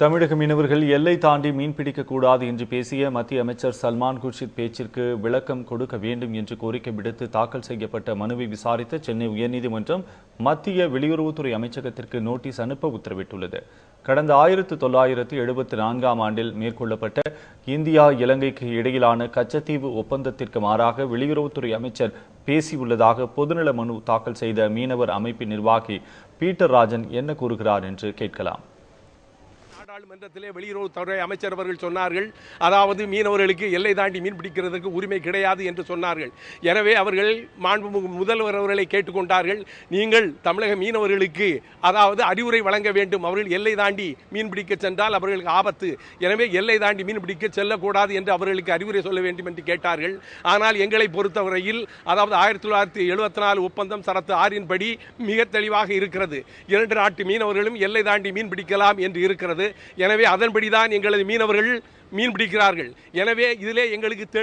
தமிழக மீனவர்கள் எல்லை தாண்டி மீன்பிடிக்க கூடாது என்று பேசிய மத்திய அமைச்சர் சல்மான் குர்ஷித் பேச்சிற்கு விளக்கம் கொடுக்க வேண்டும் என்று கோரிக்கை விடுத்து தாக்கல் செய்யப்பட்ட மனுவை விசாரித்த சென்னை உயர்நீதிமன்றம் மத்திய வெளியுறவுத்துறை அமைச்சகத்திற்கு நோட்டீஸ் அனுப்ப உத்தரவிட்டுள்ளது. கடந்த ஆயிரத்து தொள்ளாயிரத்து எழுபத்தி நான்காம் ஆண்டில் மேற்கொள்ளப்பட்ட இந்தியா இலங்கைக்கு இடையிலான கச்சத்தீவு ஒப்பந்தத்திற்கு மாறாக வெளியுறவுத்துறை அமைச்சர் பேசியுள்ளதாக பொதுநல மனு தாக்கல் செய்த மீனவர் அமைப்பின் நிர்வாகி பீட்டர் ராஜன் என்ன கூறுகிறார் என்று கேட்கலாம். நாடாளுமன்றத்திலே வெளியுறவுத்துறை அமைச்சர் அவர்கள் சொன்னார்கள் அதாவது மீனவர்களுக்கு எல்லை தாண்டி மீன் பிடிக்கிறதுக்கு உரிமை கிடையாது என்று சொன்னார்கள். எனவே அவர்கள் மாண்புமிகு முதல்வர் அவர்களை கேட்டுக்கொண்டார்கள் நீங்கள் தமிழக மீனவர்களுக்கு அதாவது அறிவுரை வழங்க வேண்டும். அவர்கள் எல்லை தாண்டி மீன் பிடிக்க சென்றால் அவர்களுக்கு ஆபத்து. எனவே எல்லை தாண்டி மீன் பிடிக்க செல்லக்கூடாது என்று அவர்களுக்கு அறிவுரை சொல்ல வேண்டும் என்று கேட்டார்கள். ஆனால் எங்களை பொறுத்தவரையில் அதாவது ஆயிரத்தி தொள்ளாயிரத்தி எழுபத்தி நாலு ஒப்பந்தம் சரத்து ஆறின்படி மிக தெளிவாக இருக்கிறது. இரண்டு நாட்டு மீனவர்களும் எல்லை தாண்டி மீன் பிடிக்கலாம் என்று இருக்கிறது. எனவே அதன்படி தான் எங்களது மீனவர்கள் மீன் பிடிக்கிறார்கள். எனவே இதிலே எங்களுக்கு தெளி